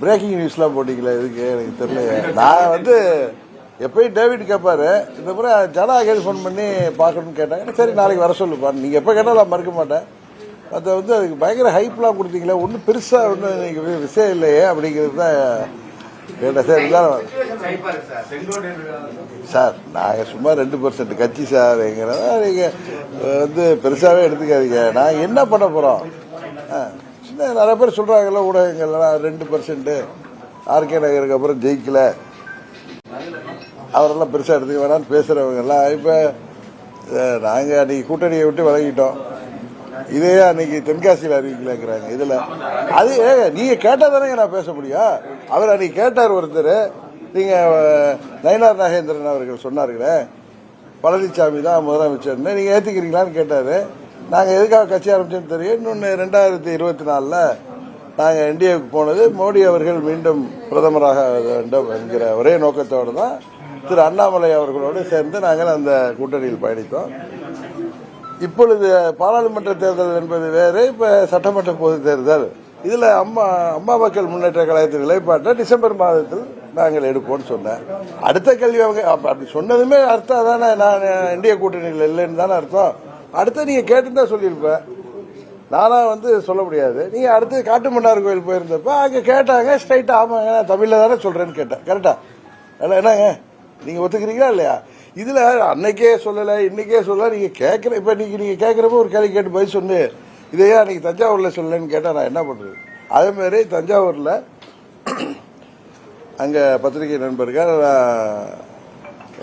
Braking நியூஸ்லாம் போட்டிங்களா? இதுக்கு எனக்கு தெரியல நான் வந்து எப்பயும் டேவிட் கேட்பாரு இந்த முறை ஜனா கேள்வி ஃபோன் பண்ணி பார்க்கணும்னு கேட்டாங்க. சரி நாளைக்கு வர சொல்லுப்பா நீங்கள் எப்போ கேட்டாலும் நான் மறுக்க மாட்டேன். அதை வந்து அதுக்கு பயங்கர ஹைப்லாம் கொடுத்தீங்களே ஒன்றும் பெருசாக ஒன்றும் நீங்கள் விஷயம் இல்லையே அப்படிங்கிறது தான் கேட்டேன். சார் இருந்தாலும் சார் நாங்கள் சும்மா ரெண்டு பர்சன்ட் கட்சி சார் எங்கிறத நீங்கள் வந்து பெருசாகவே எடுத்துக்காதீங்க. நாங்கள் என்ன பண்ண போகிறோம் ஆ. நிறைய பேர் சொல்கிறாங்கல்ல ஊடகங்கள்லாம் ரெண்டு பர்சன்ட்டு ஆர்கே நகருக்கு அப்புறம் ஜெயிக்கல. அவரெல்லாம் பெருசாக எடுத்துக்க வேணாம்னு பேசுகிறவங்கெல்லாம் இப்போ நாங்கள் அன்றைக்கி கூட்டணியை விட்டு விலகிட்டோம். இதே அன்னைக்கு தென்காசியில் அறிவிக்கலங்கிறாங்க இதில். அது ஏங்க நீங்கள் கேட்டால் தானேங்க நான் பேச முடியும். அவர் அன்னைக்கு கேட்டார் ஒருத்தர். நீங்கள் நயனார் நாகேந்திரன் அவர்கள் சொன்னார்களே பழனிசாமி தான் முதலமைச்சர்னு. நீங்கள் ஏற்றுக்கிறீங்களான்னு கேட்டார். நாங்கள் எதுக்காக கட்சி ஆரம்பிச்சோன்னு தெரியும். இன்னொன்று ரெண்டாயிரத்தி இருபத்தி நாலில் நாங்கள் என்டிஏவுக்கு போனது. மோடி அவர்கள் மீண்டும் பிரதமராக வேண்டும் என்கிற ஒரே நோக்கத்தோடு தான் திரு அண்ணாமலை அவர்களோடு சேர்ந்து நாங்கள் அந்த கூட்டணியில் பயணித்தோம். இப்பொழுது பாராளுமன்ற தேர்தல் என்பது வேறு இப்போ சட்டமன்ற பொது தேர்தல். இதில் அம்மா அம்மா மக்கள் முன்னேற்ற கழகத்தின் நிலைப்பாட்டை டிசம்பர் மாதத்தில் நாங்கள் எடுப்போம்னு சொன்னேன் அடுத்த கேள்வி அவங்க அப்படி சொன்னதுமே அர்த்தம் தானே நான் இந்திய கூட்டணியில் இல்லைன்னு தானே அர்த்தம். அடுத்து நீங்க கேட்டுதான் சொல்லியிருப்பேன் நானா வந்து சொல்ல முடியாது. நீங்க அடுத்து காட்டுமன்னார் கோயில் போயிருந்தப்ப அங்க கேட்டாங்க ஸ்ட்ரைட்டா ஆமாங்க நான் தமிழ்ல தானே சொல்றேன்னு கேட்டேன். கரெக்டா இல்ல என்னங்க? நீங்க ஒத்துக்கிறீங்களா இல்லையா? இதுல அன்னைக்கே சொல்லலை இன்னைக்கே சொல்லல நீங்க கேட்கற இப்ப நீங்க நீங்க கேட்கறப்ப ஒரு கேள்வி கேட்டு பதில் சொன்னு இதையே அன்னைக்கு தஞ்சாவூர்ல சொல்லலன்னு கேட்டா நான் என்ன பண்றது? அதே மாதிரி தஞ்சாவூர்ல அங்க பத்திரிகை நண்பர்கள் ஆஹ்,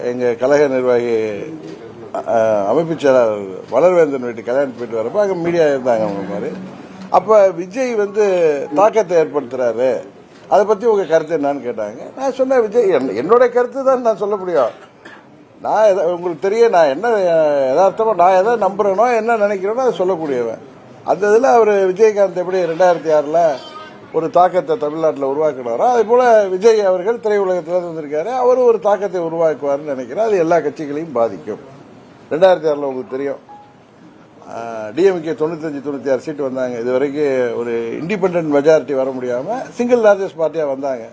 எங்க கழக நிர்வாகி ஆஹ், செயலாளர் வளர்வேந்தன் வீட்டு கல்யாணம் போயிட்டு வரப்போ அங்கே மீடியா இருந்தாங்க அவங்க மாதிரி. அப்போ விஜய் வந்து தாக்கத்தை ஏற்படுத்துறாரு. அதை பற்றி உங்கள் கருத்து என்னன்னு கேட்டாங்க. நான் சொன்னேன் விஜய் என்- என்னோட கருத்து தான் நான் சொல்ல முடியும். நான் எதை உங்களுக்கு தெரிய நான் என்ன அஹ், நான் எதை நம்புகிறேனோ என்ன நினைக்கிறேனோ அதை சொல்லக்கூடியவன். அந்த இதில் அவர் விஜயகாந்த் எப்படி ரெண்டாயிரத்தி ஆறில் ஒரு தாக்கத்தை தமிழ்நாட்டில் உருவாக்கினாரோ அதே போல் விஜய் அவர்கள் திரையுலகத்தில் வந்திருக்காரு. அவரும் ஒரு தாக்கத்தை உருவாக்குவார்னு நினைக்கிறேன். அது எல்லா கட்சிகளையும் பாதிக்கும். ரெண்டாயிரத்தி ஆறில் உங்களுக்கு தெரியும். டிஎம்கே தொண்ணூத்தஞ்சு தொண்ணூத்தி ஆறு சீட்டு வந்தாங்க. இது வரைக்கும் ஒரு இண்டிபெண்டன்ட் மெஜாரிட்டி வர முடியாம சிங்கிள் லார்ஜஸ்ட் பார்ட்டியா வந்தாங்க.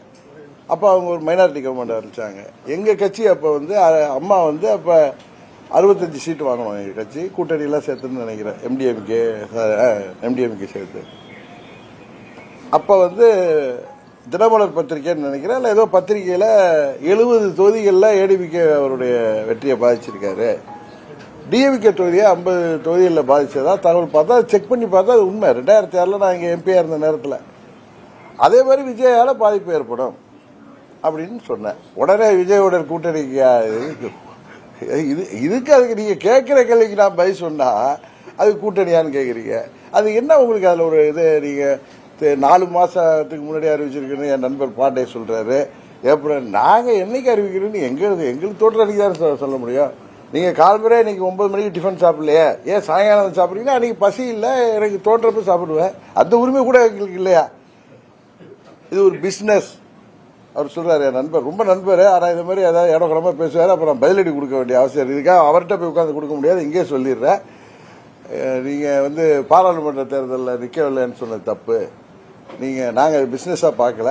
அப்ப அவங்க ஒரு மைனாரிட்டி கவர்மெண்ட் ஆரம்பிச்சாங்க. எங்க கட்சி அப்ப வந்து அம்மா வந்து அப்ப அறுபத்தஞ்சு சீட்டு வாங்கணும் எங்க கட்சி. கூட்டணியெல்லாம் சேர்த்துன்னு நினைக்கிறேன். எம்டிஎம்கே எம்டிஎம்கே சேர்த்து. அப்ப வந்து தினமலர் பத்திரிகைன்னு நினைக்கிறேன். இல்ல ஏதோ பத்திரிகையில எழுபது தொகுதிகளில் ஏடிபிகே அவருடைய வெற்றியை பாதிச்சிருக்காரு. டிஎம்கே தொகுதியை ஐம்பது தொகுதிகளில் பாதித்ததா தகவல் பார்த்தா செக் பண்ணி பார்த்தா அது உண்மை. ரெண்டாயிரத்தி ஆறில் நான் இங்கே எம்பியாக இருந்த நேரத்தில். அதே மாதிரி விஜயால் பாதிப்பு ஏற்படும் அப்படின்னு சொன்னேன். உடனே விஜயோட கூட்டணிக்கு இது இதுக்கு அதுக்கு நீங்கள் கேட்குற கேள்விக்கு நான் பதில் சொன்னால் அது கூட்டணியான்னு கேட்குறீங்க. அது என்ன உங்களுக்கு அதில் ஒரு இது? நீங்கள் நாலு மாதத்துக்கு முன்னாடி அறிவிச்சிருக்குன்னு என் நண்பர் பாண்டே சொல்கிறாரு ஏப்ரல் நாங்கள் என்னைக்கு அறிவிக்கிறோன்னு எங்களுக்கு எங்களுக்கு தோற்ற அன்னைக்கு தான் சொல்ல முடியும். நீங்க காலம்பரே இன்னைக்கு ஒன்பது மணிக்கு டிஃபன் சாப்பிடலையே? ஏன் சாயங்காலம் சாப்பிட்றீங்கன்னா அன்னைக்கு பசி இல்லை எனக்கு தோன்றப்ப சாப்பிடுவேன். அந்த உரிமை கூட எங்களுக்கு இல்லையா? இது ஒரு பிஸ்னஸ் அவர் சொல்றாரு என் நண்பர். ரொம்ப நண்பர். ஆனால் இந்த மாதிரி ஏதாவது இடம் பேசுவார். பேசுவாரு அப்புறம் பதிலடி கொடுக்க வேண்டிய அவசியம் இதுக்காக அவர்கிட்ட போய் உட்காந்து கொடுக்க முடியாது. இங்கே சொல்லிடுறேன். நீங்கள் வந்து பாராளுமன்ற தேர்தலில் நிற்கவில்லைன்னு சொன்னது தப்பு. நீங்கள் நாங்கள் பிஸ்னஸாக பார்க்கல.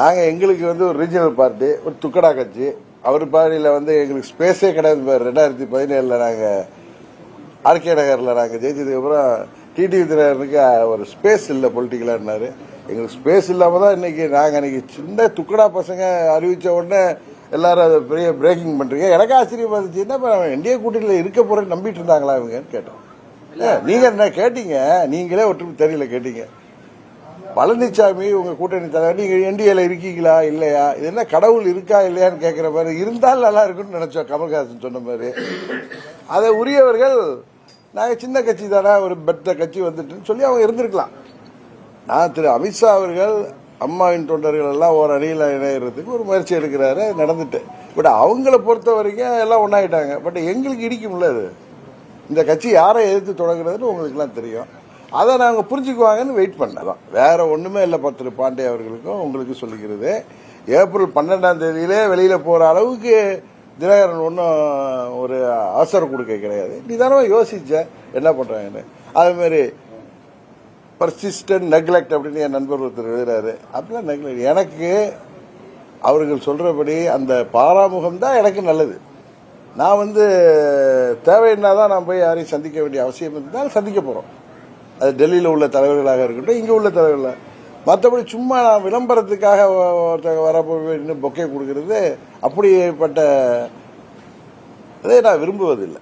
நாங்கள் எங்களுக்கு வந்து ஒரு ரீஜனல் பார்ட்டி ஒரு துக்கடா கட்சி. அவர் பாடியில் வந்து எங்களுக்கு ஸ்பேஸே கிடையாது பாரு. ரெண்டாயிரத்தி பதினேழில் நாங்கள் ஆர்கே நகரில் நாங்கள் ஜெயிச்சதுக்கு அப்புறம் டிடிவி ஒரு ஸ்பேஸ் இல்லை பொலிட்டிக்கலான்னாரு எங்களுக்கு ஸ்பேஸ் இல்லாமல் தான் இன்னைக்கு நாங்கள் இன்னைக்கு சின்ன துக்கடா பசங்க அறிவித்த உடனே எல்லாரும் அதை பெரிய பிரேக்கிங் பண்ணுறீங்க எனக்கு ஆச்சரியமா இருந்துச்சு என்ன இந்திய கூட்டணியில் இருக்க போகிறேன்னு நம்பிட்டு இருந்தாங்களா இவங்கன்னு கேட்டோம். இல்லை நீங்கள் என்ன கேட்டீங்க? நீங்களே ஒற்றுமை தெரியல கேட்டீங்க. பழனிசாமி உங்க கூட்டணி தலைவர் நீங்க என்டிஏல இருக்கீங்களா இல்லையா? இது என்ன கடவுள் இருக்கா இல்லையான்னு கேட்கிற மாதிரி இருந்தால் நல்லா இருக்கும்னு நினைச்சோம் கமல்ஹாசன் சொன்ன மாதிரி. அதை உரியவர்கள் நாங்கள் சின்ன கட்சி தானே ஒரு பெத்த கட்சி வந்துட்டுன்னு சொல்லி அவங்க இருந்திருக்கலாம். நான் திரு அமித்ஷா அவர்கள் அம்மாவின் தொண்டர்கள் எல்லாம் ஒரு அணியில் இணையறதுக்கு ஒரு முயற்சி எடுக்கிறாரு நடந்துட்டு. பட் அவங்கள பொறுத்த வரைக்கும் எல்லாம் ஒன்றாயிட்டாங்க பட் எங்களுக்கு இடிக்கும்ல அது. இந்த கட்சி யாரை எதிர்த்து தொடங்குறதுன்னு உங்களுக்குலாம் தெரியும். அதை நாங்கள் புரிஞ்சுக்குவாங்கன்னு வெயிட் பண்ணதான் வேற ஒன்றுமே இல்லை திரு பாண்டே அவர்களுக்கும் உங்களுக்கு சொல்லிக்கிறது ஏப்ரல் பன்னெண்டாம் தேதியிலே வெளியில் போகிற அளவுக்கு தினகரன் ஒன்றும் ஒரு அவசரம் கொடுக்க கிடையாது. நிதானமாக யோசிச்ச என்ன பண்ணுறாங்கன்னு அதுமாரி பர்சிஸ்டன்ட் நெக்லெக்ட் அப்படின்னு என் நண்பர் ஒருத்தர் எழுதுறாரு. அப்படிலாம் நெக்லெக்ட் எனக்கு அவர்கள் சொல்கிறபடி அந்த பாராமுகம் தான் எனக்கு நல்லது. நான் வந்து தேவைன்னா தான் நான் போய் யாரையும் சந்திக்க வேண்டிய அவசியம் இருந்தால் சந்திக்க போகிறோம் அது டெல்லியில் உள்ள தலைவர்களாக இருக்கட்டும் இங்கே உள்ள தலைவர்களாக மற்றபடி சும்மா நான் விளம்பரத்துக்காக ஒருத்தங்க வர போய் இன்னும் பொக்கே கொடுக்கறது அப்படிப்பட்ட இதை நான் விரும்புவதில்லை.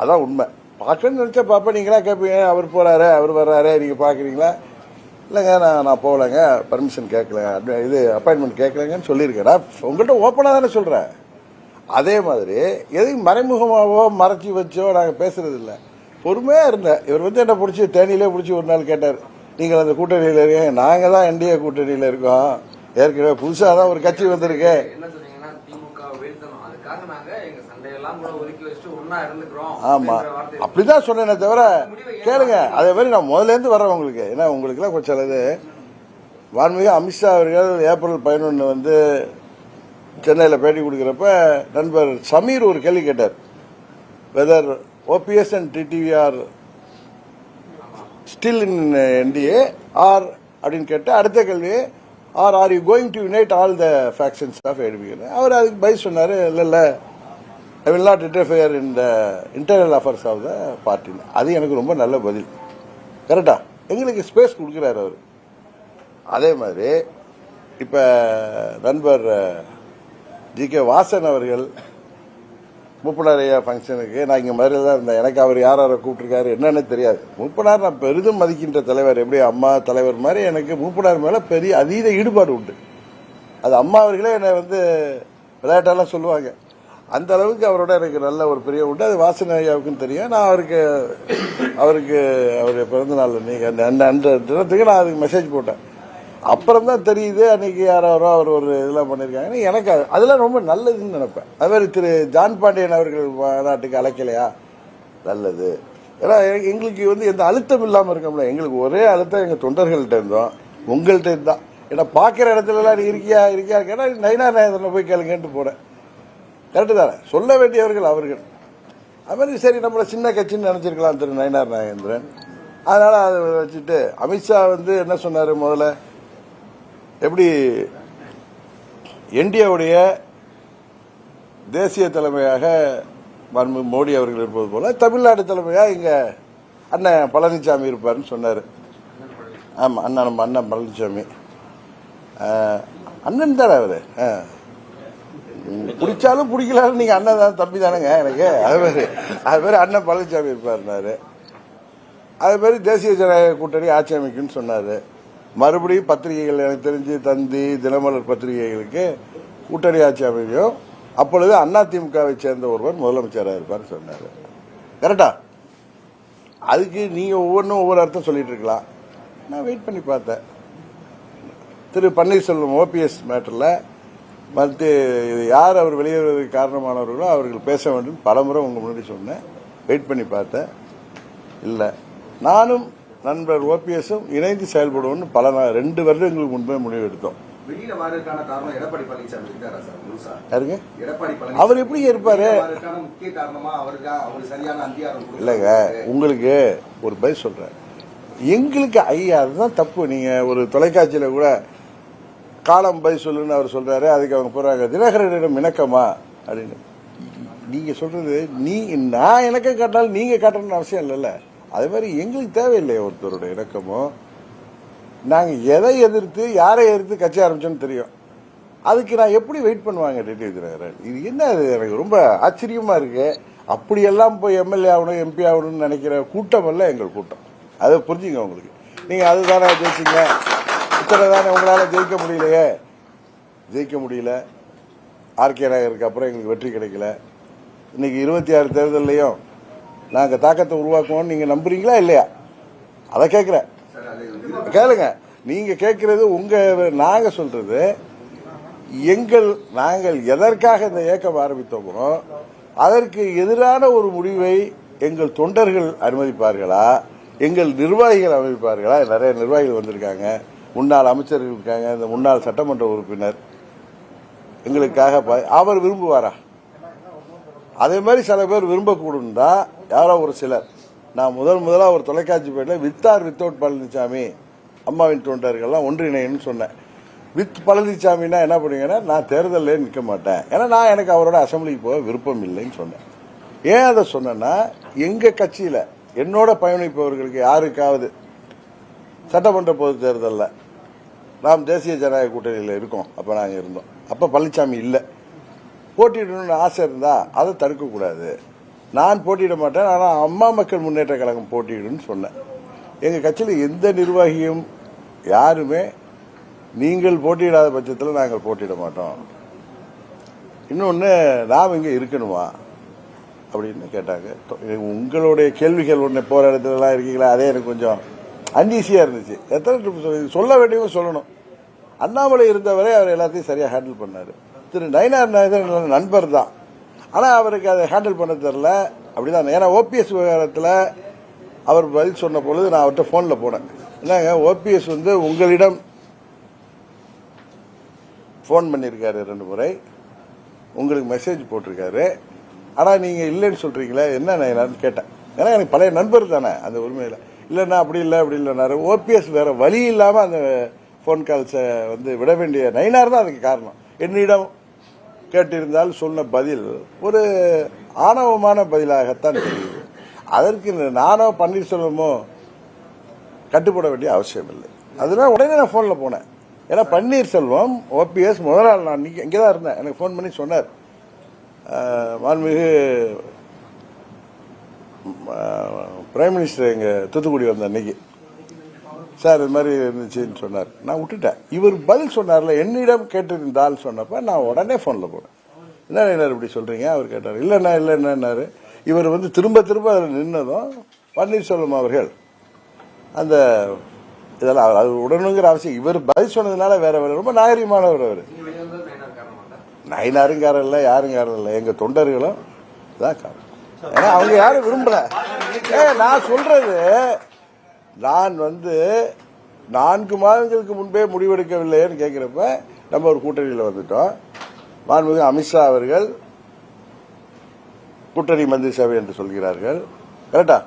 அதான் உண்மை. பார்க்கணும்னு நினச்சா பார்ப்பேன். நீங்களா கேட்பீங்க அவர் போகிறாரு அவர் வர்றாரு நீங்கள் பார்க்குறீங்களா? இல்லைங்க நான் நான் போகலைங்க பர்மிஷன் கேட்கலங்க அப்படி இது அப்பாயின்மெண்ட் கேட்கலங்கன்னு சொல்லியிருக்கேன். உங்கள்கிட்ட ஓப்பனாக தானே சொல்கிறேன் அதே மாதிரி எதையும் மறைமுகமாகவோ மறைச்சி வச்சோ நாங்கள் பேசுறதில்லை. பொறுமையாக இருந்தேன். இவர் வந்து என்ன பிடிச்சி தேனியிலே பிடிச்சி ஒரு நாள் கேட்டார் நீங்கள் அந்த கூட்டணியில் இருக்கீங்க நாங்கள் தான் என்டிஏ கூட்டணியில் இருக்கோம். ஏற்கனவே புதுசாக தான் ஒரு கட்சி வந்திருக்கு. ஆமா. அப்படிதான் சொன்னேனே தவிர கேளுங்க. அதே மாதிரி நான் முதல்ல இருந்து வர்றேன் உங்களுக்கு. ஏன்னா உங்களுக்கு எல்லாம் கொஞ்சம் சிலது வான்மிகு அமித்ஷா அவர்கள் ஏப்ரல் பதினொன்று வந்து சென்னையில் பேட்டி கொடுக்குறப்ப நண்பர் சமீர் ஒரு கேள்வி கேட்டார். Whether OPS and TTV are still in NDA or அப்படின்னு கேட்டு அடுத்த கேள்வி are are you going to unite all the factions of எடுபிகர் அவர் அதுக்கு பதில் சொன்னார் இல்லை இல்லை. I will not interfere in the internal affairs of the party அது எனக்கு ரொம்ப நல்ல பதில். கரெக்டா எங்களுக்கு ஸ்பேஸ் கொடுக்குறாரு அவர். அதே மாதிரி இப்போ நண்பர் ஜி கே வாசன் அவர்கள் மூப்பனாரையா ஐயா ஃபங்க்ஷனுக்கு நான் இங்கே மதுரையில் தான் இருந்தேன். எனக்கு அவர் யார் யாரை கூப்பிட்டுருக்காரு என்னன்னு தெரியாது. முப்பனார் நான் பெரிதும் மதிக்கின்ற தலைவர். எப்படி அம்மா தலைவர் மாதிரி எனக்கு மூப்பனார் மேலே பெரிய அதீத ஈடுபாடு உண்டு. அது அம்மா அவர்களே என்னை வந்து விளையாட்டெல்லாம் சொல்லுவாங்க. அந்த அளவுக்கு அவரோட எனக்கு நல்ல ஒரு பெரிய உண்டு. அது வாசன ஐயாவுக்கும் தெரியும். நான் அவருக்கு அவருக்கு அவருடைய பிறந்த நாள் நீங்கள் அந்த அந்த தினத்துக்கு நான் அதுக்கு மெசேஜ் போட்டேன். அப்புறம் தான் தெரியுது. அன்னைக்கு யாரோ அவர் ஒரு இதெல்லாம் பண்ணியிருக்காங்க எனக்கு அது- அதெல்லாம் ரொம்ப நல்லதுன்னு நினைப்பேன். அது மாதிரி திரு ஜான் பாண்டியன் அவர்கள் மாநாட்டுக்கு அழைக்கலையா? நல்லது. ஏன்னா எங்களுக்கு வந்து எந்த அழுத்தம் இல்லாமல் இருக்கோம்ல எங்களுக்கு ஒரே அழுத்தம் எங்கள் தொண்டர்கள்ட்ட இருந்தோம். உங்கள்கிட்ட இருந்தான் ஏன்னா பார்க்குற இடத்துல எல்லாம் நீ இருக்கியா இருக்கியா இருக்கேன்னா நைனா நாயந்திரனை போய் கேளுங்கன்ட்டு போனேன். கரெக்டு தானே? சொல்ல வேண்டியவர்கள் அவர்கள். அது மாதிரி சரி நம்மளை சின்ன கட்சின்னு நினச்சிருக்கலாம் திரு நயனார் நாகேந்திரன். அதனால் அதை வச்சுட்டு அமித்ஷா வந்து என்ன சொன்னார் முதல்ல? எப்படி என்டிஏவுடைய தேசிய தலைமையாக மாண்புமிகு மோடி அவர்கள் இருப்பது போல தமிழ்நாடு தலைமையாக இங்க அண்ணன் பழனிசாமி இருப்பாருன்னு சொன்னார். ஆமா அண்ணா நம்ம அண்ணன் பழனிசாமி. அண்ணன் தானே அவரு? பிடிச்சாலும் பிடிக்கலாலும் நீங்க அண்ணன் தான் தம்பி தானேங்க எனக்கு? அது மாதிரி அது மாதிரி அண்ணன் பழனிசாமி இருப்பாருனாரு அது மாதிரி தேசிய ஜனநாயக கூட்டணி ஆட்சி அமைக்கும்னு சொன்னாரு. மறுபடியும் பத்திரிகைகள் எனக்கு தெரிஞ்சு தந்தி தினமலர் பத்திரிகைகளுக்கு கூட்டணி ஆட்சி அமையும். அப்பொழுது அதிமுகவை சேர்ந்த ஒருவர் முதலமைச்சராக இருப்பார் சொன்னார். கரெக்டா? அதுக்கு நீங்கள் ஒவ்வொன்றும் ஒவ்வொரு அர்த்தம் சொல்லிட்டு இருக்கலாம். நான் வெயிட் பண்ணி பார்த்தேன். திரு பன்னீர்செல்வம் ஓபிஎஸ் மேட்டரில் மற்ற இது யார் அவர் வெளியேறுவதற்கு காரணமானவர்களோ அவர்கள் பேச வேண்டும். பலமுறை உங்கள் முன்னாடி சொன்னேன். வெயிட் பண்ணி பார்த்தேன். இல்லை. நானும் நண்பர் ஓபிஎஸும் இணைந்து செயல்படுவோம்னு பல நாள் ரெண்டு வருடங்களுக்கு முன்பே முடிவு எடுத்தோம் யாருங்க? அவர் எப்படி இருப்பாரு? இல்லைங்க உங்களுக்கு ஒரு பதில் சொல்றேன். எங்களுக்கு ஐயா அதுதான் தப்பு. நீங்க ஒரு தொலைக்காட்சியில கூட காலம் பதில் சொல்லுன்னு அவர் சொல்றாரு அதுக்கு அவங்க போறாங்க. தினகரனிடம் இணக்கமா? அப்படின்னு. நீங்க சொல்றது நீ நான் இணக்கம் காட்டினாலும் நீங்க காட்டணும்னு அவசியம் இல்லைல்ல. அது மாதிரி எங்களுக்கு தேவையில்லை ஒருத்தரோட இணக்கமோ. நாங்கள் எதை எதிர்த்து யாரை எதிர்த்து கட்சி ஆரம்பிச்சோன்னு தெரியும். அதுக்கு நான் எப்படி வெயிட் பண்ணுவாங்க டிடி தினகரன் இது என்ன இது? எனக்கு ரொம்ப ஆச்சரியமா இருக்கு. அப்படியெல்லாம் போய் எம்எல்ஏ ஆகணும் எம்பி ஆகணும்னு நினைக்கிற கூட்டம் அல்ல எங்கள் கூட்டம். அதை புரிஞ்சுங்க உங்களுக்கு. நீங்கள் அதுதானே ஜெயிச்சிங்க. இத்தனை தானே உங்களால் ஜெயிக்க முடியலையே. ஜெயிக்க முடியல. ஆர்கே நகருக்கு அப்புறம் எங்களுக்கு வெற்றி கிடைக்கல. இன்னைக்கு இருபத்தி ஆறு தேர்தல்லையும் நாங்கள் தாக்கத்தை உருவாக்குவோம்னு நீங்கள் நம்புறீங்களா இல்லையா? அதை கேட்குறேன் கேளுங்க. நீங்கள் கேட்குறது உங்கள் நாங்கள் சொல்கிறது எங்கள் நாங்கள் எதற்காக இந்த இயக்கம் ஆரம்பித்தோமோ அதற்கு எதிரான ஒரு முடிவை எங்கள் தொண்டர்கள் அனுமதிப்பார்களா? எங்கள் நிர்வாகிகள் அமைப்பார்களா நிறைய நிர்வாகிகள் வந்திருக்காங்க. முன்னாள் அமைச்சர்கள் இருக்காங்க. இந்த முன்னாள் சட்டமன்ற உறுப்பினர். எங்களுக்காக அவர் விரும்புவாரா? அதே மாதிரி சில பேர் விரும்பக்கூடும் யாரோ ஒரு சிலர். நான் முதல் முதலாக ஒரு தொலைக்காட்சி பேட்டில் வித்தார் வித்தவுட் பழனிசாமி அம்மாவின் தொண்டர்கள்லாம் ஒன்றிணைன்னு சொன்னேன். வித் பழனிசாமின்னா என்ன பண்ணுவீங்கன்னா நான் தேர்தலில் நிற்க மாட்டேன். ஏன்னா நான் எனக்கு அவரோட அசம்பிளிக்கு போக விருப்பம் இல்லைன்னு சொன்னேன். ஏன் அதை சொன்னேன்னா எங்கள் கட்சியில் என்னோட பயணிப்பவர்களுக்கு யாருக்காவது சட்டமன்ற பொது தேர்தலில் நாம் தேசிய ஜனநாயக கூட்டணியில் இருக்கோம். அப்போ நாங்கள் இருந்தோம். அப்போ பழனிசாமி இல்லை. போட்டியிடணும்னு ஆசை இருந்தா அதை தடுக்கக்கூடாது. நான் போட்டியிட மாட்டேன் ஆனால் அம்மா மக்கள் முன்னேற்ற கழகம் போட்டியிடும்னு சொன்னேன். எங்கள் கட்சியில் எந்த நிர்வாகியும் யாருமே நீங்கள் போட்டியிடாத பட்சத்தில் நாங்கள் போட்டியிட மாட்டோம். இன்னொன்று நாம் இங்கே இருக்கணுமா? அப்படின்னு கேட்டாங்க. உங்களுடைய கேள்விகள் ஒன்று போகிற இடத்துலலாம் இருக்கீங்களா? அதே எனக்கு கொஞ்சம் அன்ஈஸியாக இருந்துச்சு. எத்தனை சொல்ல- சொல்ல வேண்டியவங்க சொல்லணும். அண்ணாமலை இருந்தவரை அவர் எல்லாத்தையும் சரியாக ஹேண்டில் பண்ணார். திரு நயினார் நாயகர் நண்பர் தான். ஆனால் அவருக்கு அதை ஹேண்டில் பண்ண தெரில அப்படிதான். ஏன்னா ஓபிஎஸ் விவகாரத்தில் அவர் பதில் சொன்ன பொழுது நான் அவர்கிட்ட ஃபோனில் போனேன். என்னங்க ஓபிஎஸ் வந்து உங்களிடம் ஃபோன் பண்ணியிருக்காரு ரெண்டு முறை. உங்களுக்கு மெசேஜ் போட்டிருக்காரு. ஆனால் நீங்கள் இல்லைன்னு சொல்கிறீங்களே என்ன நான் கேட்டேன். ஏன்னா எனக்கு பழைய நண்பர் தானே அந்த உரிமையில். இல்லைண்ணா அப்படி இல்லை அப்படி இல்லைனாரு ஓபிஎஸ் வேறு வழி இல்லாமல் அந்த ஃபோன் கால்ஸை வந்து விட வேண்டிய நைனார் தான் அதுக்கு காரணம். என்னிடம் கேட்டிருந்தால் சொன்ன பதில் ஒரு ஆணவமான பதிலாகத்தான் தெரியுது. அதற்கு இந்த நானோ பன்னீர்செல்வமோ கட்டுப்பட வேண்டிய அவசியம் இல்லை அதனால உடனே நான் ஃபோனில் போனேன். ஏன்னா பன்னீர்செல்வம் ஓபிஎஸ் முதல் நாள் நான் இங்கே தான் இருந்தேன். எனக்கு ஃபோன் பண்ணி சொன்னார். அஹ், மாண்புமிகு பிரைம் மினிஸ்டர் எங்கள் தூத்துக்குடி வந்த அன்னைக்கு. சார் இது மாதிரி இருந்துச்சுன்னு சொன்னார். நான் விட்டுட்டேன். இவர் பதில் சொன்னார்ல என்னிடம் கேட்டிருந்தால் சொன்னப்ப நான் உடனே ஃபோனில் போனேன் என்ன என்ன இப்படி சொல்கிறீங்க அவர் கேட்டார் இல்லைண்ணா இல்லைன்னாரு இவர் வந்து திரும்ப திரும்ப அதில் நின்னதும் பன்னீர்செல்வம் அவர்கள் அந்த இதெல்லாம் அவர் அது உடனுங்கிற அவசியம். இவர் பதில் சொன்னதுனால வேற வேற ரொம்ப நாகரிகமானவர் அவர். நைனாரும் வெளியே இல்லை யாரும் காரணமா இல்லை எங்கள் இல்லை தொண்டர்களும் தான் காரணம். ஏன்னா அவங்க யாரும் விரும்பல. ஏ நான் சொல்றது நான் வந்து நான்கு மாதங்களுக்கு முன்பே முடிவெடுக்கவில்லைன்னு கேட்கிறப்ப நம்ம ஒரு கூட்டணியில் வந்துட்டோம். மாண்புமிகு அமித்ஷா அவர்கள் கூட்டணி மந்திரி சபை என்று சொல்கிறார்கள். கரெக்டா?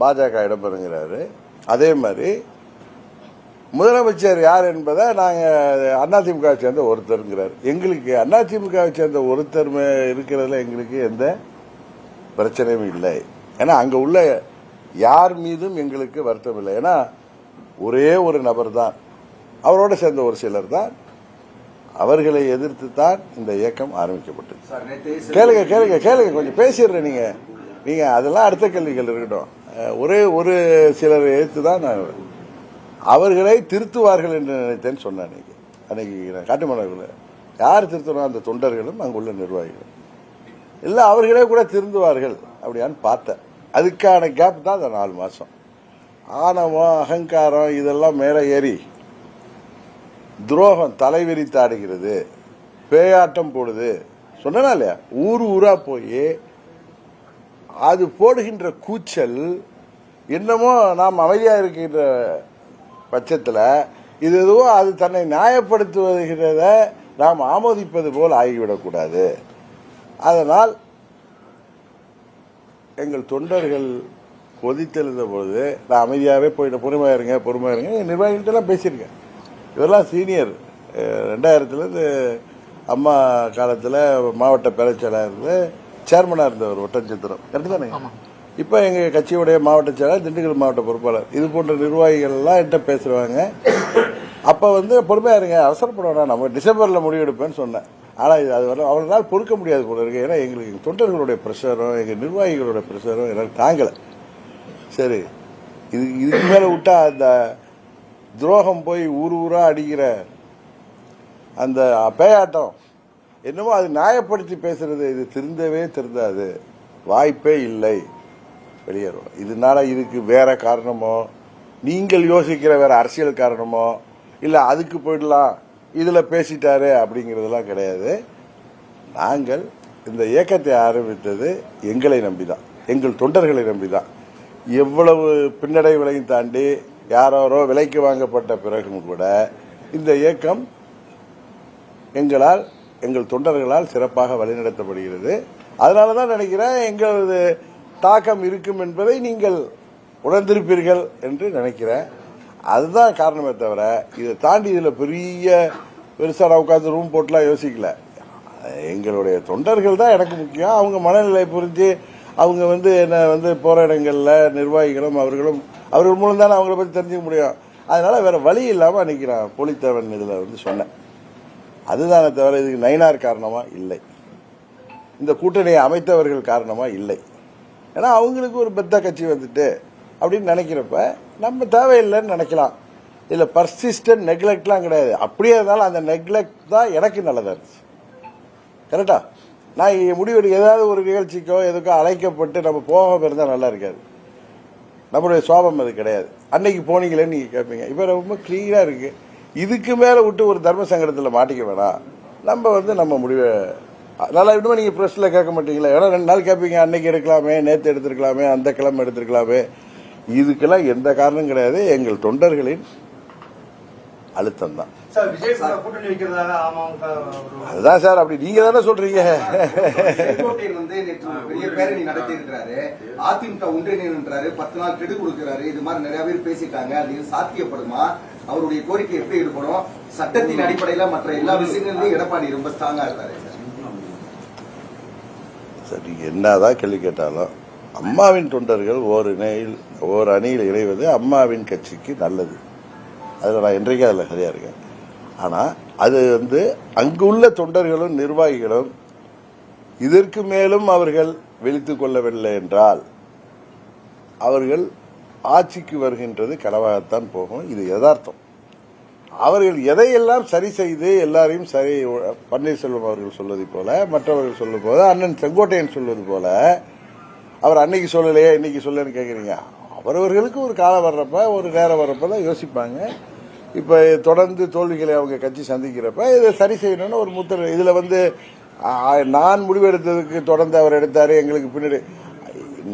பாஜக இடம்பெறுங்கிறாரு அதே மாதிரி முதலமைச்சர் யார் என்பதை நாங்கள் அதிமுகவை சேர்ந்த ஒருத்தருங்கிறார் எங்களுக்கு அதிமுகவை சேர்ந்த ஒருத்தர் இருக்கிறதுல எங்களுக்கு எந்த பிரச்சனையும் இல்லை. ஏன்னா அங்கே உள்ள யார் மீதும் எங்களுக்கு வருத்தம் இல்லை. ஏன்னா ஒரே ஒரு நபர் தான் அவரோட சேர்ந்த ஒரு சிலர் தான். அவர்களை எதிர்த்து தான் இந்த இயக்கம் ஆரம்பிக்கப்பட்டது. கேளுங்க கேளுங்க கேளுங்க கொஞ்சம் பேசிடுறேன் நீங்க. நீங்க அதெல்லாம் அடுத்த கேள்விகள் இருக்கட்டும். ஒரே ஒரு சிலரை எதிர்த்து தான் நான் அவர்களை திருத்துவார்கள் என்று நினைத்தேன்னு சொன்னேன் அன்னைக்கு. அன்னைக்கு நான் காட்டுமணத்தில் யார் திருத்தணும் அந்த தொண்டர்களும் அங்குள்ள நிர்வாகிகள் இல்லை அவர்களே கூட திருந்துவார்கள். அப்படியான்னு பார்த்தேன். அதுக்கான கேப் தான் அந்த நாலு மாசம். ஆணவம் அகங்காரம் இதெல்லாம் மேலே ஏறி துரோகம் தலைவிரித்தாடுகிறது பேயாட்டம் போடுது. சொன்னா இல்லையா? ஊர் ஊரா போய் அது போடுகின்ற கூச்சல் என்னமோ நாம் அமைதியாக இருக்கின்ற பட்சத்தில் இது எதுவோ அது தன்னை நியாயப்படுத்துவதுகிறத நாம் ஆமோதிப்பது போல் ஆகிவிடக்கூடாது. அதனால் எங்கள் தொண்டர்கள் கொதித்தெழுந்த பொழுது நான் அமைதியாகவே போயிட்டு பொறுமையா இருங்க பொறுமையா இருங்க. எங்க நிர்வாகிகள்ட்ட எல்லாம் பேசியிருக்கேன். இவரெல்லாம் சீனியர். ரெண்டாயிரத்துலேருந்து அம்மா காலத்தில் மாவட்ட பேரச்செயலாளர் சேர்மனாக இருந்தவர் ஒட்டஞ்சத்திரம் கரெக்டு தானே? இப்போ எங்கள் கட்சியுடைய மாவட்ட செயலாளர் திண்டுக்கல் மாவட்ட பொறுப்பாளர். இது போன்ற நிர்வாகிகள் எல்லாம் என்கிட்ட பேசுவாங்க. அப்போ வந்து பொறுமையா இருங்க அவசரப்பட வேணாம். நம்ம டிசம்பரில் முடிவெடுப்பேன்னு சொன்னேன். ஆனால் இது அது வரை அவர்களால் பொறுக்க முடியாது போல இருக்கு. ஏன்னா எங்களுக்கு தொண்டர்களுடைய ப்ரெஷரும் எங்கள் நிர்வாகிகளோட ப்ரெஷரும் எனக்கு தாங்கலை. சரி. இது இதுக்கு மேலே விட்டால் அந்த துரோகம் போய் ஊர் ஊராக அடிக்கிற அந்த பேயாட்டம் என்னமோ அது நியாயப்படுத்தி பேசுறது இது திருந்தவே திருந்தாது. வாய்ப்பே இல்லை. வெளியேறும் இதனால இதுக்கு வேற காரணமோ? நீங்கள் யோசிக்கிற வேற அரசியல் காரணமோ? இல்லை அதுக்கு போயிடலாம். இதில் பேசிட்டாரு அப்படிங்கிறதெல்லாம் கிடையாது. நாங்கள் இந்த இயக்கத்தை ஆரம்பித்தது எங்களை நம்பிதான். எங்கள் தொண்டர்களை நம்பிதான். எவ்வளவு பின்னடைவுகளையும் தாண்டி யாரோ விலைக்கு வாங்கப்பட்ட பிறகும் கூட இந்த இயக்கம் எங்களால் எங்கள் தொண்டர்களால் சிறப்பாக வழிநடத்தப்படுகிறது. அதனால தான் நினைக்கிறேன் எங்களது தாக்கம் இருக்கும் என்பதை நீங்கள் உணர்ந்திருப்பீர்கள் என்று நினைக்கிறேன். அதுதான் காரணமே தவிர இதை தாண்டி இதில் பெரிய பெருசாக உட்காந்து ரூம் போட்டுலாம் யோசிக்கல. எங்களுடைய தொண்டர்கள் தான் எனக்கு முக்கியம். அவங்க மனநிலை புரிஞ்சு அவங்க வந்து என்ன வந்து போகிற இடங்களில் நிர்வாகிகளும் அவர்களும் அவர்கள் மூலம் தானே அவங்கள பற்றி தெரிஞ்சுக்க முடியும். அதனால் வேற வழி இல்லாமல் அன்றைக்கி நான் புலித்தேவன் இதில் வந்து சொன்னேன். அதுதானே தவிர இதுக்கு நயினார் காரணமாக இல்லை. இந்த கூட்டணியை அமைத்தவர்கள் காரணமாக இல்லை. ஏன்னா அவங்களுக்கு ஒரு பெத்த கட்சி வந்துட்டு அப்படின்னு நினைக்கிறப்ப நம்ம தேவையில்லைன்னு நினைக்கலாம். இதில் பர்சிஸ்டன்ட் நெக்லெக்ட்லாம் கிடையாது. அப்படியே இருந்தாலும் அந்த நெக்லெக்ட் தான் எனக்கு நல்லதாக இருந்துச்சு. கரெக்டா நான் முடிவெடு முடிவெடுக்க ஏதாவது ஒரு நிகழ்ச்சிக்கோ எதுக்கோ அழைக்கப்பட்டு நம்ம போகாமல் இருந்தால் நல்லா இருக்காது. நம்மளுடைய சுவாபம் அது கிடையாது. அன்னைக்கு போனீங்களேன்னு நீங்கள் கேட்பீங்க இப்போ ரொம்ப க்ளீனாக இருக்குது இதுக்கு மேலே விட்டு ஒரு தர்ம சங்கடத்தில் மாட்டிக்க வேணாம். நம்ம வந்து நம்ம முடிவை நல்லா விடுமா? நீங்கள் ப்ரெஸ்ஸில் கேட்க மாட்டீங்களா? ஏன்னா ரெண்டு நாள் கேட்பீங்க அன்னைக்கு எடுக்கலாமே நேற்று எடுத்துருக்கலாமே அந்த கிழமை எடுத்துருக்கலாமே. இதுக்கெல்லாம் எந்த காரணம் கிடையாது. எங்கள் தொண்டர்களின் அழுத்தம் தான் அதுதான் சார் அப்படி நீங்க தானே சொல்றீங்க. பெரிய பேரணி நடத்தி இருக்கிறாரு அதிமுக ஒன்றிணைன்றாரு பத்து நாள் கெடு கொடுக்கிறாரு. இது மாதிரி நிறைய பேர் பேசிட்டாங்க. அது சாத்தியப்படுமா? அவருடைய கோரிக்கை எப்படி ஈடுபடும் சட்டத்தின் அடிப்படையில மற்ற எல்லா விஷயங்கள்லயும் எடப்பாடி ரொம்ப ஸ்ட்ராங்கா இருக்காரு. சரி என்னதான் கேள்வி கேட்டாலும் அம்மாவின் தொண்டர்கள் ஓர் இணையில் ஓர் அணியில் இணைவது அம்மாவின் கட்சிக்கு நல்லது. அதில் நான் இன்றைக்கு அதில் சரியாக இருக்கேன். ஆனால் அது வந்து அங்குள்ள தொண்டர்களும் நிர்வாகிகளும் இதற்கு மேலும் அவர்கள் விழித்துக் கொள்ளவில்லை என்றால் அவர்கள் ஆட்சிக்கு வருகின்றது கனவாகத்தான் போகும். இது யதார்த்தம். அவர்கள் எதையெல்லாம் சரி செய்து எல்லாரையும் சரி பன்னீர்செல்வம் அவர்கள் சொல்வது போல மற்றவர்கள் சொல்வது போல அண்ணன் செங்கோட்டையன் சொல்வது போல அவர் அன்னைக்கு சொல்லலையே இன்னைக்கு சொல்லலன்னு கேக்குறீங்க. அவரவர்களுக்கு ஒரு காலம் வர்றப்ப ஒரு நேரம் வர்றப்ப தான் யோசிப்பாங்க. இப்ப தொடர்ந்து தோல்விகளை அவங்க கட்சி சந்திக்கிறப்ப இதை சரி செய்யணும்னு ஒரு முத்திரை இதுல வந்து நான் முடிவெடுத்ததுக்கு தொடர்ந்து அவர் எடுத்தாரு எங்களுக்கு பின்னாடி.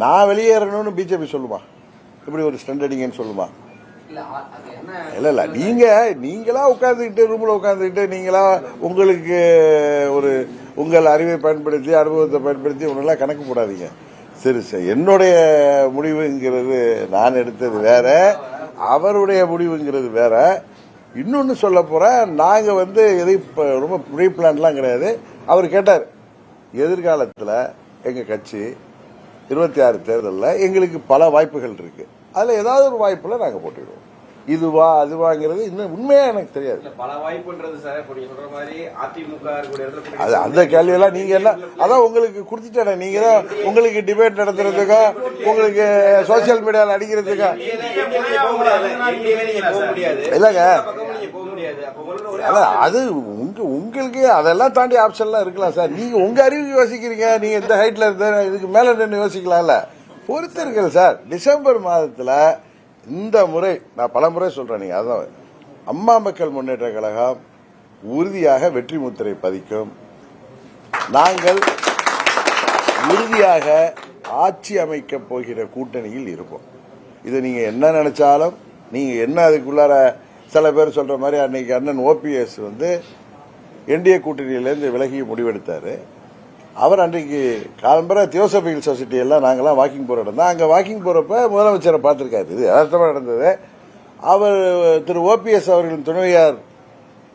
நான் வெளியேறணும்னு பிஜேபி சொல்லுமா? இப்படி ஒரு ஸ்டண்ட் அடிங்கன்னு சொல்லுமா? இல்ல இல்ல நீங்க நீங்களா உட்கார்ந்துக்கிட்டு ரூம்ல உட்கார்ந்துக்கிட்டு நீங்களா உங்களுக்கு ஒரு உங்கள் அறிவை பயன்படுத்தி அனுபவத்தை பயன்படுத்தி ஒன்னெல்லாம் கணக்கு போடாதீங்க. சரி சார். என்னுடைய முடிவுங்கிறது நான் எடுத்தது வேற அவருடைய முடிவுங்கிறது வேற. இன்னொன்னு சொல்ல போறேன் நாங்க வந்து எதையும் ரொம்ப ப்ரீ பிளான்லாம் கிடையாது. அவர் கேட்டார் எதிர்காலத்தில் எங்க கட்சி இருபத்தி ஆறு தேர்தலில் எங்களுக்கு பல வாய்ப்புகள் இருக்கு. அதுல ஏதாவது ஒரு வாய்ப்புல நாங்கள் போட்டுடுவோம். இதுவா அதுவாங்கிறது இன்னும் உண்மையா எனக்கு தெரியாது. பல வாய்ப்புன்றது சார் சொல்ற மாதிரி அதிமுக அது அந்த கேள்வியெல்லாம் நீங்க என்ன அதான் உங்களுக்கு கொடுத்துட்டேன் நீங்க தான் உங்களுக்கு டிபேட் நடத்துறதுக்கோ உங்களுக்கு சோசியல் மீடியால அடிக்கிறதுக்கோ? இல்லங்க அது உங்க உங்களுக்கு அதெல்லாம் தாண்டி ஆப்ஷன்லாம் இருக்கலாம் சார். நீங்க உங்க அறிவுக்கு யோசிக்கிறீங்க நீங்க இந்த ஹைட்ல இருந்த இதுக்கு மேல நின்று யோசிக்கலாம்ல. பொறுத்திருக்கல சார். டிசம்பர் மாதத்துல இந்த முறை நான் பல முறை சொல்றேன் நீங்க அதான். அம்மா மக்கள் முன்னேற்ற கழகம் உறுதியாக வெற்றி முத்திரை பதிக்கும். நாங்கள் உறுதியாக ஆட்சி அமைக்க போகிற கூட்டணியில் இருப்போம். இது நீங்க என்ன நினைச்சாலும் நீங்க என்ன அதுக்குள்ளார சில பேர் சொல்ற மாதிரி அன்னைக்கு அண்ணன் ஓபிஎஸ் வந்து என்டிஏ கூட்டணியிலேருந்து விலகி முடிவெடுத்தாரு. அவர் அன்றைக்கு காலம்பர தியோசபிகல் சொசைட்டி எல்லாம் நாங்கெல்லாம் வாக்கிங் போகிற இடம் தான். அங்கே வாக்கிங் போகிறப்ப முதலமைச்சரை பார்த்துருக்காரு. இது அர்த்தமாக நடந்தது. அவர் திரு ஓபிஎஸ் அவர்களின் துணைவியார்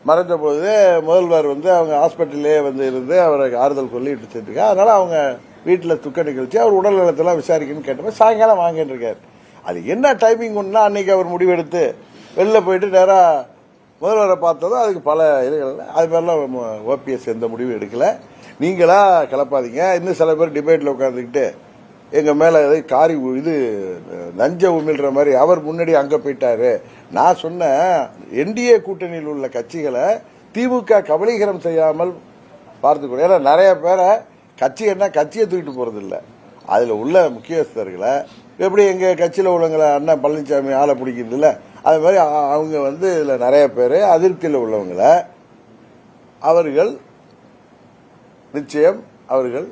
மறைஞ்ச முதல்வர் வந்து அவங்க ஹாஸ்பிட்டல்லே வந்து இருந்து அவரை ஆறுதல் சொல்லி விட்டு செஞ்சிருக்காரு அதனால் அவங்க வீட்டில் துக்க நிகழ்ச்சி அவர் உடல் நலத்தெல்லாம் விசாரிக்கணும்னு கேட்டப்ப சாயங்காலம் வாங்கிட்டுருக்காரு அது என்ன டைமிங் ஒன்றுனா அன்றைக்கி அவர் முடிவெடுத்து வெளில போயிட்டு நேராக முதல்வரை பார்த்ததும் அதுக்கு பல இதுகள் அது மாதிரிலாம் ஓபிஎஸ் எந்த முடிவும் எடுக்கலை. நீங்களா கிளப்பாதீங்க இன்னும் சில பேர் டிபேட்ல உட்காந்துக்கிட்டு எங்க மேல எதை காரி உ- இது நஞ்ச உமிழ்ற மாதிரி அவர் முன்னாடி அங்க போயிட்டாரு. நான் சொன்ன என்டிஏ கூட்டணியில் உள்ள கட்சிகளை திமுக கபலீகரம் செய்யாமல் பார்த்துக்கணும். ஏன்னா நிறைய பேரை கட்சி என்ன கட்சியை தூக்கிட்டு போறது அதில் அதுல உள்ள முக்கியஸ்தர்களை எப்படி எங்க கட்சியில் உள்ளவங்களை அண்ணன் பழனிசாமி ஆளை பிடிக்கிறது இல்லை? அது மாதிரி அவங்க வந்து இதுல நிறைய பேர் அதிருப்தியில் உள்ளவங்களை அவர்கள் நிச்சயம் அவர்கள்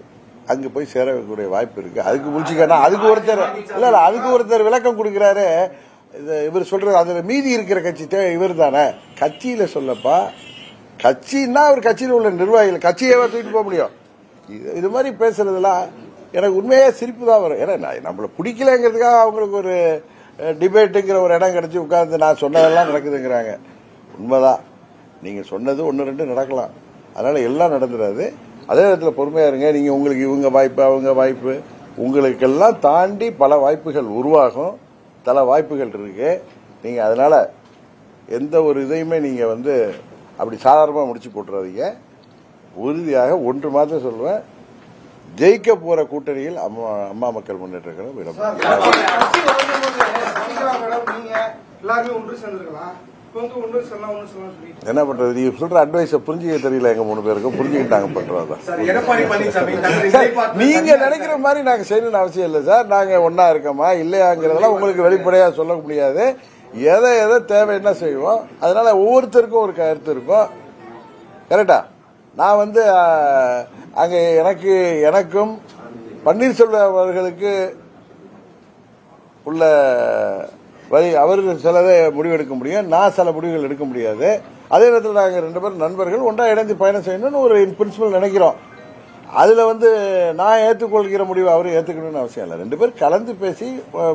அங்கு போய் சேரக்கூடிய வாய்ப்பு இருக்கு. அதுக்கு முடிச்சுக்கன்னா அதுக்கு ஒருத்தர் இல்ல இல்ல அதுக்கு ஒருத்தர் விளக்கம் கொடுக்கிறாரு. இவர் சொல்றது அதுல மீதி இருக்கிற கட்சி இவர் தானே. கட்சியில சொல்லப்பா கட்சின்னா அவர் கட்சியில் உள்ள நிர்வாகிகள் கட்சியை தூக்கிட்டு போக முடியும். இது இது மாதிரி பேசுறதுலாம் எனக்கு உண்மையே சிரிப்பு தான் வரும். ஏன்னா நான் நம்மளை பிடிக்கலங்கிறதுக்காக அவங்களுக்கு ஒரு டிபேட்டுங்கிற ஒரு இடம் கிடைச்சி உட்கார்ந்து நான் சொன்னதெல்லாம் நடக்குதுங்கிறாங்க. உண்மைதான். நீங்க சொன்னது ஒன்று ரெண்டு நடக்கலாம். அதனால எல்லாம் நடந்துடாது. அதே நேரத்தில் பொறுமையா இருங்க. நீங்க உங்களுக்கு இவங்க வாய்ப்பு அவங்க வாய்ப்பு. உங்களுக்கெல்லாம் தாண்டி பல வாய்ப்புகள் உருவாகும். பல வாய்ப்புகள் இருக்கு. நீங்க அதனால எந்த ஒரு இதையுமே நீங்க வந்து அப்படி சாதாரணமாக முடிச்சு போட்டுறாதீங்க. உறுதியாக ஒன்று மாதம் சொல்லுவேன். ஜெயிக்க போற கூட்டணியில் அம்மா அம்மா மக்கள் முன்னேற்ற கழகம் எல்லாருமே ஒன்று சேர்ந்திருக்கலாம். என்ன பண்றது? நீங்க சொல்ற அட்வைஸ புரிஞ்சுக்க தெரியல எங்க மூணு பேருக்கும். புரிஞ்சுக்கிட்டாங்க பண்றதா நீங்க நினைக்கிற மாதிரி நாங்க செய்யணும்னு அவசியம் இல்லை சார். நாங்க ஒன்னா இருக்கோமா இல்லையாங்கிறதெல்லாம் உங்களுக்கு வெளிப்படையா சொல்ல முடியாது. எதை எதை தேவை என்ன செய்வோம். அதனால ஒவ்வொருத்தருக்கும் ஒரு கருத்து இருக்கும். கரெக்டா நான் வந்து அங்க எனக்கு எனக்கும் பன்னீர்செல்வம் அவர்களுக்கு உள்ள அவர் சிலதை முடிவெடுக்க முடியும் நான் சில முடிவுகள் எடுக்க முடியாது. அதே நேரத்தில் நாங்கள் ரெண்டு பேரும் நண்பர்கள் ஒன்றா இணைந்து பயணம் செய்யணும்னு ஒரு பிரின்சிபல் நினைக்கிறோம். அதில் வந்து நான் ஏற்றுக்கொள்கிற முடிவு அவரும் ஏற்றுக்கணும்னு அவசியம் இல்லை. ரெண்டு பேரும் கலந்து பேசி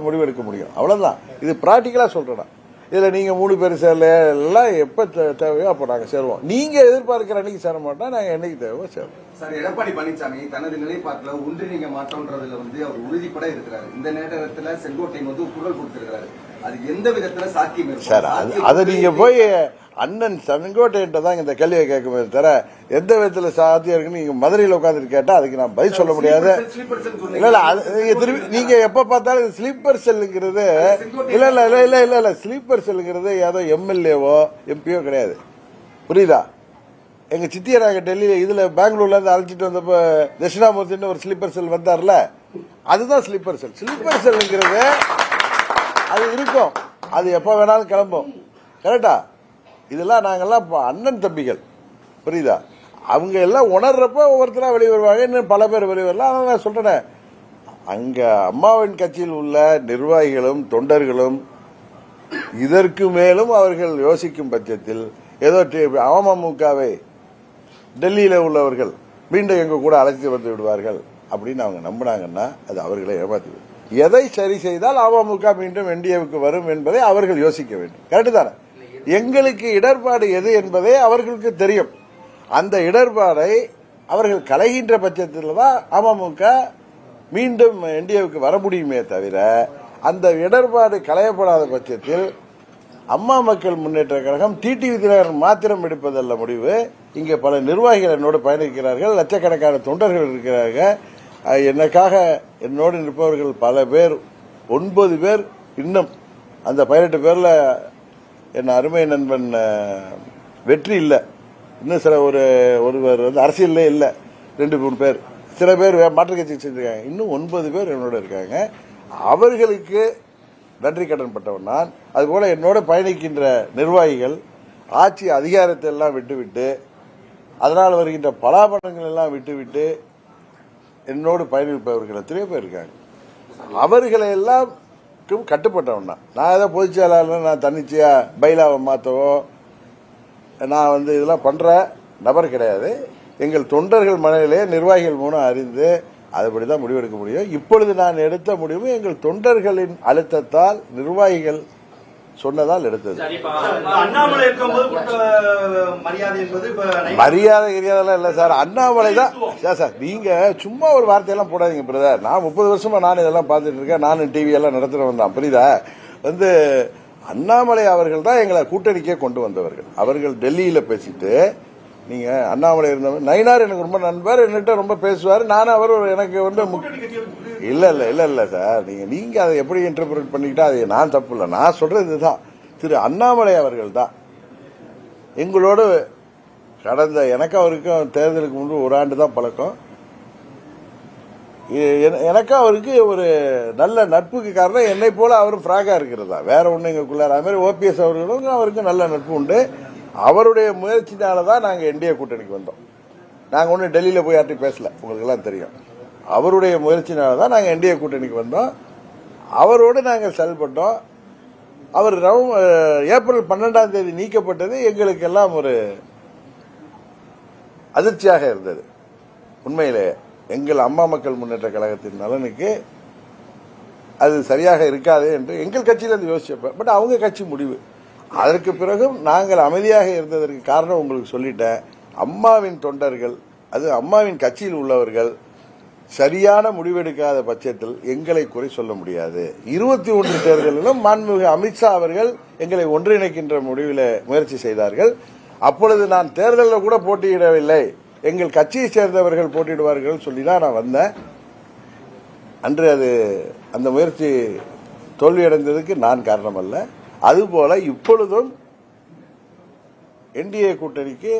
முடிவெடுக்க முடியும். அவ்வளோதான் இது ப்ராக்டிக்கலாக சொல்கிறேன் இதில் நீங்கள் மூணு பேர் சேரல எல்லாம் எப்போ தேவையோ அப்போ நாங்கள் சேருவோம். நீங்கள் எதிர்பார்க்கிற அன்னைக்கு சேர மாட்டோம் நாங்கள் என்னைக்கு தேவையோ சேருவோம். சார் எடப்பாடி பழனிசாமி தனது நிலைப்பாட்டுல ஒன்றிணைங்க மாற்றம்ன்றதுல வந்து அவர் உறுதிப்பட இருக்கிறாரு. இந்த நேரத்துல செங்கோட்டையன் வந்து குரல் கொடுத்திருக்கிறாரு. அது எந்த விதத்துல சாத்தியம் சார் அது நீங்க போய் அண்ணன் செங்கோட்டையன்ட்ட தான் இந்த கேள்வியை கேட்குமே தவிர எந்த விதத்துல சாத்தியம் இருக்குன்னு நீங்க மதுரையில் உட்காந்துட்டு கேட்டா அதுக்கு நான் பதில் சொல்ல முடியாது. இல்ல இல்ல நீங்க திரும்பி நீங்க எப்ப பார்த்தாலும் ஸ்லீப்பர் செல்லுங்கிறது இல்ல இல்ல இல்ல இல்ல இல்ல இல்ல ஸ்லீப்பர் செல்லுங்கிறது ஏதோ எம்எல்ஏவோ எம்பியோ கிடையாது. புரியுதா? எங்க சித்தியை நாங்க டெல்லியில இதுல பெங்களூர்ல இருந்து அழைச்சிட்டு வந்தப்போ தட்சிணாமூர்த்தின்னு ஒரு ஸ்லீப்பர் செல் வந்தார்ல அதுதான் ஸ்லீப்பர் செல். ஸ்லீப்பர் செல்லுங்கிறது அது இருக்கும். அது எப்போ வேணாலும் கிளம்பும். கரெக்டா? இதெல்லாம் நாங்கெல்லாம் அண்ணன் தம்பிகள். புரியுதா? அவங்க எல்லாம் உணர்றப்ப ஒவ்வொருத்தராக வெளியே வருவாங்க. இன்னும் பல பேர் வெளியே வரலாம் ஆனால் நான் சொல்றேன். அங்க அம்மாவின் கட்சியில் உள்ள நிர்வாகிகளும் தொண்டர்களும் இதற்கு மேலும் அவர்கள் யோசிக்கும் பட்சத்தில் ஏதோ அமமுகவை டெல்லியில உள்ளவர்கள் மீண்டும் எங்க கூட அழைத்து வந்து விடுவார்கள் அப்படின்னு அவங்க நம்பினாங்கன்னா அது அவர்களை ஏமாத்திவிடும் எதை சரி செய்தால் அமமுக மீண்டும் என்டிஏவுக்கு வரும் என்பதை அவர்கள் யோசிக்க வேண்டும். கரெக்டு தானே? எங்களுக்கு இடர்பாடு எது என்பதே அவர்களுக்கு தெரியும். அந்த இடர்பாடை அவர்கள் கலைகின்ற பட்சத்தில் தான் அமமுக மீண்டும் என்டிஏவுக்கு வர முடியுமே தவிர அந்த இடர்பாடு களையப்படாத பட்சத்தில் அம்மா மக்கள் முன்னேற்ற கழகம் டிடிவி தினகரன் மாத்திரம் எடுப்பதல்ல முடிவு. இங்கே பல நிர்வாகிகள் என்னோடு பயணிக்கிறார்கள். லட்சக்கணக்கான தொண்டர்கள் இருக்கிறார்கள். என்னக்காக எனக்காக என்னோடு நிற்பவர்கள் பல பேர் ஒன்பது பேர் இன்னும். அந்த பதினெட்டு பேர்ல என் அருமை நண்பன் வெற்றி இல்லை. இன்னும் சில ஒரு ஒருவர் வந்து அரசியல்லே இல்லை. ரெண்டு மூணு பேர். சில பேர் வே- மாற்றுக் கட்சி செஞ்சிருக்காங்க. இன்னும் ஒன்பது பேர் என்னோட இருக்காங்க. அவர்களுக்கு நன்றி கடன் பட்டவன் நான். அதுபோல என்னோட பயணிக்கின்ற நிர்வாகிகள் ஆட்சி அதிகாரத்தை எல்லாம் விட்டுவிட்டு அதனால் வருகின்ற பலாபலங்கள் எல்லாம் விட்டுவிட்டு என்னோடு பயணிப்பவர்கள் எத்தனையோ பேர் இருக்காங்க. அவர்களை எல்லாம் கட்டுப்பட்டவன் தான் நான் ஏதோ பொதுச் செயலாளர் நான் தன்னிச்சையா பைலாவை மாற்றவோ நான் வந்து இதெல்லாம் பண்ற நபர் கிடையாது. எங்கள் தொண்டர்கள் மனதிலே நிர்வாகிகள் மூலம் அறிந்து அதுபடி தான் முடிவெடுக்க முடியும். இப்பொழுது நான் எடுத்த முடிவு எங்கள் தொண்டர்களின் அழுத்தத்தால் நிர்வாகிகள் சொன்னதால் எடுத்தது. மரியாதை கிரியாதெல்லாம் இல்ல சார். அண்ணாமலை தான் சார் சார் நீங்க சும்மா ஒரு வார்த்தையெல்லாம் போடாதீங்க பிரதர். நான் முப்பது வருஷமா நான் இதெல்லாம் பார்த்துட்டு இருக்கேன். நானும் டிவி எல்லாம் நடத்துறவன் தான் புரியுதா? வந்து அண்ணாமலை அவர்கள் தான் எங்களை கூட்டணிக்கே கொண்டு வந்தவர்கள். அவர்கள் டெல்லியில பேசிட்டு நீங்க அண்ணாமலை இருந்தவர் நயினார் எனக்கு ரொம்ப நண்பர் என்கிட்ட ரொம்ப பேசுவார். நானும் அவர் எனக்கு வந்து முக்- இல்ல இல்ல இல்ல இல்ல சார். நீங்க நீங்க அதை எப்படி இன்டர்பிரேட் பண்ணிக்கிட்டா அது நான் தப்பு இல்லை. நான் சொல்றது இதுதான். திரு அண்ணாமலை அவர்கள் தான். எங்களோடு கடந்த எனக்கு அவருக்கும் தேர்தலுக்கு முன்பு ஒரு ஆண்டு தான் பழக்கம். என- எனக்கு அவருக்கு ஒரு நல்ல நட்புக்கு காரணம் என்னை போல அவரும் ஃப்ராகா இருக்கிறதா. வேற ஒன்றும் எங்களுக்குள்ளார அது மாதிரி ஓபிஎஸ் அவர்களும் அவருக்கு நல்ல நட்பு உண்டு. அவருடைய முயற்சினால தான் நாங்க என்டிஏ கூட்டணிக்கு வந்தோம். நாங்க ஒன்றும் டெல்லியில போய் யார்ட்டையும் பேசல. உங்களுக்கு எல்லாம் தெரியும். அவருடைய முயற்சினால தான் நாங்க என்டிஏ கூட்டணிக்கு வந்தோம். அவரோடு நாங்கள் செயல்பட்டோம். அவர் நவ- ஏப்ரல் பன்னெண்டாம் தேதி நீக்கப்பட்டது எங்களுக்கு எல்லாம் ஒரு அதிர்ச்சியாக இருந்தது. உண்மையிலே எங்கள் அம்மா மக்கள் முன்னேற்ற கழகத்தின் நலனுக்கு அது சரியாக இருக்காது என்று எங்கள் கட்சியில் அது யோசிச்சப்ப பட் அவங்க கட்சி முடிவு. அதற்கு பிறகும் நாங்கள் அமைதியாக இருந்ததற்கு காரணம் உங்களுக்கு சொல்லிட்டேன். அம்மாவின் தொண்டர்கள் அது அம்மாவின் கட்சியில் உள்ளவர்கள் சரியான முடிவெடுக்காத பட்சத்தில் எங்களை குறை சொல்ல முடியாது. இருபத்தி ஒன்று தேர்தலிலும் மாண்புமிகு அமித்ஷா அவர்கள் எங்களை ஒன்றிணைக்கின்ற முடிவில் முயற்சி செய்தார்கள். அப்பொழுது நான் தேர்தலில் கூட போட்டியிடவில்லை. எங்கள் கட்சியை சேர்ந்தவர்கள் போட்டியிடுவார்கள் சொல்லி தான் நான் வந்தேன். அன்று அது அந்த முயற்சி தோல்வியடைந்ததுக்கு நான் காரணம் அல்ல அதுபோல இப்பொழுதும் என்டிஏ கூட்டணிக்கு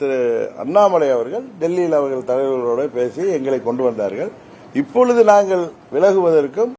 திரு அண்ணாமலை அவர்கள் டெல்லியில் அவர்கள் தலைவர்களோடு பேசி எங்களை கொண்டு வந்தார்கள். இப்பொழுது நாங்கள் விலகுவதற்கும்